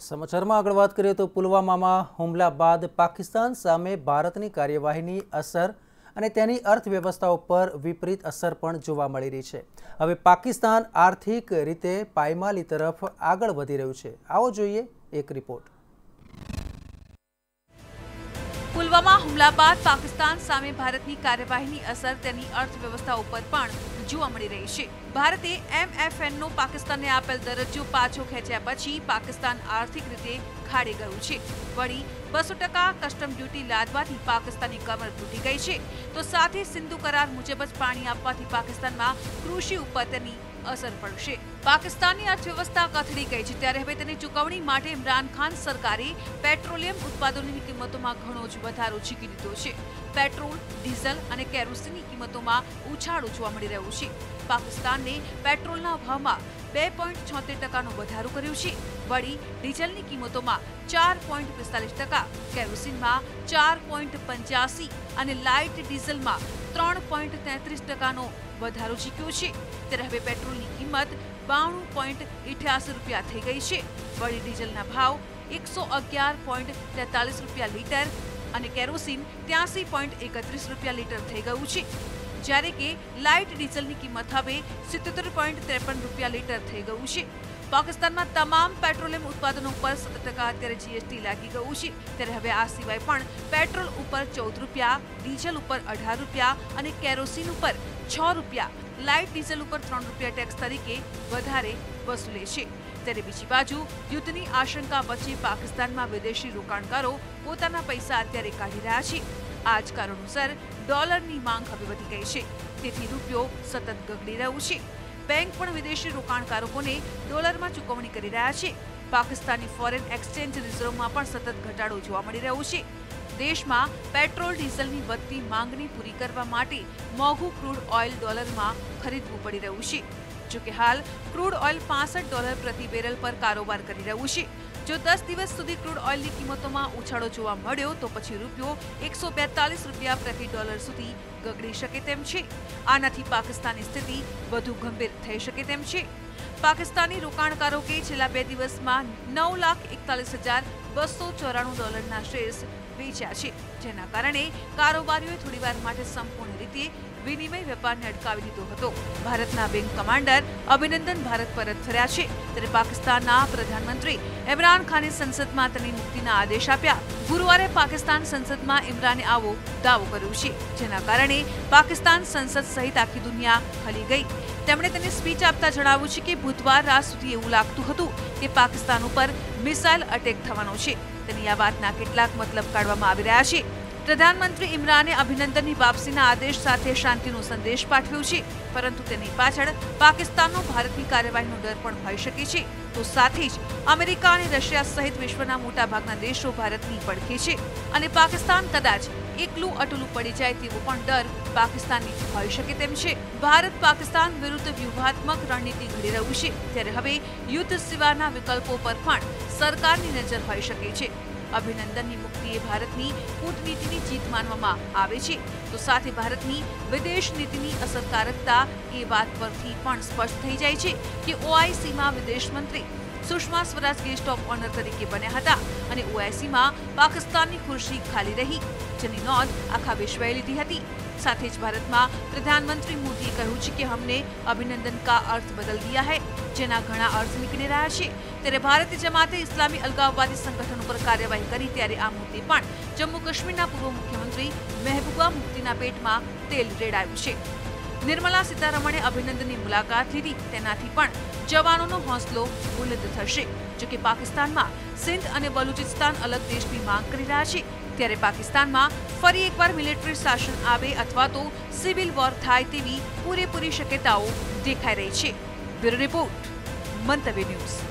સમાચારમાં આગળ વાત કરીએ તો પુલવામામાં હુમલા બાદ પાકિસ્તાન સામે ભારતની કાર્યવાહીની અસર અને તેની અર્થવ્યવસ્થા ઉપર વિપરીત અસર પણ જોવા મળી રહી છે. હવે પાકિસ્તાન આર્થિક રીતે પાયમાલી તરફ આગળ વધી રહ્યું છે. આવો જોઈએ એક રિપોર્ટ. પુલવામા હુમલા બાદ પાકિસ્તાન સામે ભારતની કાર્યવાહીની અસર તેની અર્થવ્યવસ્થા ઉપર પણ જોવા મળી રહી છે. ભારતે એમએફએનનો પાકિસ્તાનને આપેલ દરજ્જો પાછો ખેંચ્યા પછી પાકિસ્તાન આર્થિક રીતે ખાડે ગયું છે. વળી બસો ટકા કસ્ટમ ડ્યુટી લાદવાથી પાકિસ્તાની કમર તૂટી ગઈ છે. તો સાથે સિંધુ કરાર મુજબ જ પાણી આપવાથી પાકિસ્તાનમાં કૃષિ ઉપર તેની અસર પડશે. પાકિસ્તાનની અર્થવ્યવસ્થા કથળી ગઈ છે. ત્યારે હવે તેની ચૂકવણી માટે ઇમરાન ખાન સરકારે પેટ્રોલિયમ ઉત્પાદનોની કિંમતોમાં ઘણો જ વધારો ઝીકી દીધો છે. પેટ્રોલ, ડીઝલ અને કેરોસીનની કિંમતોમાં ઉછાળો જોવા મળી રહ્યો છે. પાકિસ્તાનને પેટ્રોલના ભાવમાં બે પોઈન્ટ છોતેર ટકાનો વધારો કર્યો છે. વળી, ડીઝલની કિંમતોમાં ચાર પોઈન્ટ પિસ્તાલીસ ટકા, કેરોસીનમાં ચાર પોઈન્ટ પંચ્યાસી અને લાઇટ ડીઝલમાં ત્રણ પોઈન્ટ તેત્રીસ ટકાનો વધારો ઝીક્યો છે. ત્યારે હવે પેટ્રોલની કિંમત બાણું પોઈન્ટ ઇઠ્યાસી રૂપિયા થઈ ગઈ છે. વળી, ડીઝલના ભાવ એકસો અગિયાર પોઈન્ટ તેતાલીસ રૂપિયા લીટર અને કેરોસીન ત્યાસી પોઈન્ટ એકત્રીસ રૂપિયા લીટર થઈ ગયું છે. જ્યારે કે લાઇટ ડીઝલની કિંમત હવે સિત્તોતેર પોઈન્ટ ત્રેપન રૂપિયા લીટર થઈ ગયું છે. પાકિસ્તાનમાં તમામ પેટ્રોલિયમ ઉત્પાદનો પર સત્તર ટકા અત્યારે જીએસટી લાગી ગયું છે. ત્યારે હવે આ સિવાય પણ પેટ્રોલ ઉપર ચૌદ રૂપિયા, ડીઝલ ઉપર અઢાર રૂપિયા અને કેરોસીન ઉપર છ રૂપિયા, લાઇટ ડીઝલ ઉપર ત્રણ રૂપિયા ટેક્સ તરીકે વધારે વસૂલે છે. ત્યારે બીજી બાજુ યુદ્ધની આશંકા વચ્ચે પાકિસ્તાનમાં વિદેશી રોકાણકારો પોતાના પૈસા અત્યારે કાઢી રહ્યા છે. આ જ કારણોસર ડોલરની માંગ હવે વધી ગઈ છે. તેથી રૂપિયો સતત ગગડી રહ્યું છે. બેંક પણ વિદેશી રોકાણકારોને ડોલરમાં ચૂકવણી કરી રહ્યા છે. પાકિસ્તાની ફોરેન એક્સચેન્જ રિઝર્વમાં પણ સતત ઘટાડો જોવા મળી રહ્યો છે. દેશમાં પેટ્રોલ, ડીઝલની વધતી માંગને પૂરી કરવા માટે મોંઘું ક્રૂડ ઓઇલ ડોલરમાં ખરીદવું પડી રહ્યું છે. જોકે હાલ ક્રૂડ ઓઇલ પાસઠ ડોલર પ્રતિ બેરલ પર કારોબાર કરી રહ્યું છે. જો દસ દિવસ સુધી ક્રૂડ ઓઇલની કિંમતોમાં ઉછાળો જોવા મળ્યો, તો પછી રૂપિયો એકસો બેતાલીસ રૂપિયા પ્રતિ ડોલર સુધી ગગડી શકે તેમ છે. આનાથી પાકિસ્તાનની સ્થિતિ વધુ ગંભીર થઈ શકે તેમ છે. પાકિસ્તાની રોકાણકારો કે છેલ્લા બે દિવસમાં નવ લાખ એકતાલીસ હજાર બસો ચોરાણું ડોલરના શેર્સ વેચ્યા છે, જેના કારણે કારોબારીઓએ થોડીવાર માટે સંપૂર્ણ રીતે વિનિમય વેપારને અટકાવી દીધો હતો. ભારતના વિંગ કમાન્ડર અભિનંદન ભારત પરત ફર્યા છે. ત્યારે પાકિસ્તાનના પ્રધાનમંત્રી ઇમરાન ખાને સંસદમાં તેની મુક્તિના આદેશ આપ્યા. ગુરુવારે પાકિસ્તાન સંસદમાં ઇમરાને આવો દાવો કર્યો છે, જેના કારણે પાકિસ્તાન સંસદ સહિત આખી દુનિયા હલી ગઈ. તેમણે તેની સ્પીચ આપતા જણાવ્યું છે કે બુધવાર રાત સુધી એવું લાગતું હતું કે પાકિસ્તાન ઉપર મિસાઇલ અટેક થવાનો છે. તેની આ વાતના કેટલાક મતલબ કાઢવામાં આવી રહ્યા છે. પ્રધાનમંત્રી ઇમરાને અભિનંદનની વાપસીના આદેશ સાથે શાંતિનો સંદેશ પાઠવ્યો છે, પરંતુ તેની પાછળ પાકિસ્તાનનો ભારતની કાર્યવાહીનો ડર પણ હોઈ શકે છે. તો સાથે જ અમેરિકા અને રશિયા સહિત વિશ્વના મોટાભાગના દેશો ભારતની પડખે છે અને પાકિસ્તાન કદાચ એકલું અટલું પડી જાય તેવો પણ ડર પાકિસ્તાનની હોઈ શકે તેમ છે. ભારત પાકિસ્તાન વિરુદ્ધ વ્યૂહાત્મક રણનીતિ ઘડી રહ્યું છે, ત્યારે હવે યુદ્ધ સિવાયના વિકલ્પો પર પણ સરકારની નજર હોઈ શકે છે. અભિનંદનની મુક્તિ એ ભારતની કૂટનીતિની જીત માનવામાં આવે છે. તો સાથે ભારતની વિદેશ નીતિની અસરકારકતા એ વાત પરથી પણ સ્પષ્ટ થઈ જાય છે કે ઓઆઈસીમાં વિદેશ મંત્રી Sushma Swaraj guest of honour તરીકે બન્યા હતા અને ઓઆઈસીમાં પાકિસ્તાનની ખુરશી ખાલી રહી, જેની નોંધ આખા વિશ્વએ લીધી હતી. સાથે જ ભારતમાં પ્રધાનમંત્રી મોદીએ કહ્યું છે કે, હમને અભિનંદન કા અર્થ બદલ દિયા હૈ, જેના ઘણા અર્થ નીકળી રહ્યા છે. ત્યારે ભારતીય જમાતે ઇસ્લામી અલગાવવાદી સંગઠન ઉપર કાર્યવાહી કરી ત્યારે આ મુદ્દે પણ જમ્મુ કાશ્મીરના પૂર્વ મુખ્યમંત્રી મહેબૂબા મુફ્તીના પેટમાં તેલ રેડાયું છે. નિર્મલા સીતારમણે અભિનંદનની મુલાકાત લીધી. તેનાથી પણ જવાનોનો હોંસલો બુલંદ થશે. જોકે પાકિસ્તાનમાં સિંધ અને બલુચિસ્તાન અલગ દેશની માંગ કરી રહ્યા છે. ત્યારે પાકિસ્તાનમાં ફરી એકવાર મિલિટરી શાસન આવે અથવા તો સિવિલ વોર થાય તેવી પૂરેપૂરી શક્યતાઓ દેખાઈ રહી છે. Bureau report, Mantavya news.